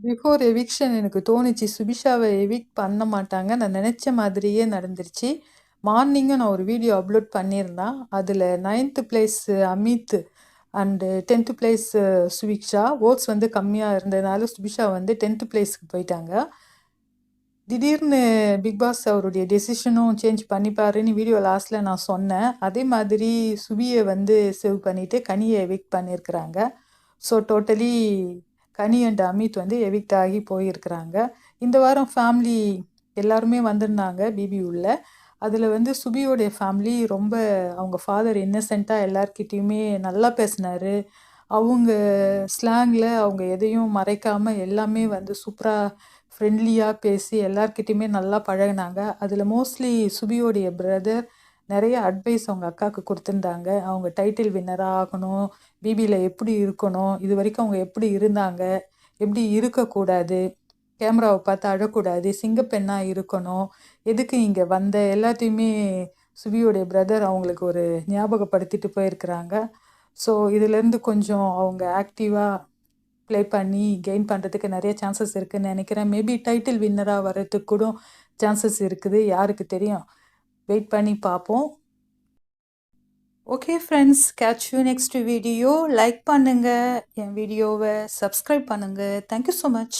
Before eviction எனக்கு தோணுச்சு. சுபிஷாவை evict பண்ண மாட்டாங்க. நான் நினச்ச மாதிரியே நடந்துருச்சு. மார்னிங்கும் நான் ஒரு வீடியோ அப்லோட் பண்ணியிருந்தேன். அதில் ninth place Amit and tenth place Subiksha. Votes வந்து கம்மியாக இருந்ததுனால சுபிஷா வந்து டென்த்து பிளேஸ்க்கு போயிட்டாங்க. திடீர்னு பிக் பாஸ் அவருடைய டெசிஷனும் சேஞ்ச் பண்ணிப்பாருன்னு வீடியோ லாஸ்ட்டில் நான் சொன்னேன். அதே மாதிரி சுபியை வந்து சேவ் பண்ணிவிட்டு கனியை எவிக் பண்ணியிருக்கிறாங்க. So totally Kani and Amit வந்து எவிக்ட் ஆகி போயிருக்கிறாங்க. இந்த வாரம் ஃபேமிலி எல்லாருமே வந்திருந்தாங்க பிபி உள்ள. அதில் வந்து சுபியோடைய ஃபேமிலி ரொம்ப அவங்க ஃபாதர் இன்னசென்ட்டாக எல்லார்கிட்டேயுமே நல்லா பேசினார். அவங்க ஸ்லாங்கில் அவங்க எதையும் மறைக்காமல் எல்லாமே வந்து சூப்பராக ஃப்ரெண்ட்லியாக பேசி எல்லார்கிட்டேயுமே நல்லா பழகினாங்க. அதில் மோஸ்ட்லி சுபியோடைய பிரதர் நிறைய அட்வைஸ் அவங்க அக்காவுக்கு கொடுத்துருந்தாங்க. அவங்க டைட்டில் வின்னராக ஆகணும். பிபியில் எப்படி இருக்கணும்? இது வரைக்கும் அவங்க எப்படி இருந்தாங்க? எப்படி இருக்கக்கூடாது? கேமராவை பார்த்து அழக்கூடாது? சிங்கப்பெண்ணாக இருக்கணும்? எதுக்கு இங்கே வந்த? எல்லாத்தையுமே சுபியோடைய பிரதர் அவங்களுக்கு ஒரு ஞாபகப்படுத்திட்டு போயிருக்கிறாங்க. ஸோ இதுலேருந்து கொஞ்சம் அவங்க ஆக்டிவாக ப்ளே பண்ணி கெயின் பண்ணுறதுக்கு நிறைய சான்சஸ் இருக்குதுன்னு நினைக்கிறேன். மேபி டைட்டில் வின்னராக வர்றதுக்கு கூட சான்சஸ் இருக்குது. யாருக்கு தெரியும்? வெயிட் பண்ணி பார்ப்போம் okay friends catch you next video like பண்ணுங்கள் என் வீடியோவை சப்ஸ்கிரைப் பண்ணுங்கள் தேங்க்யூ ஸோ மச்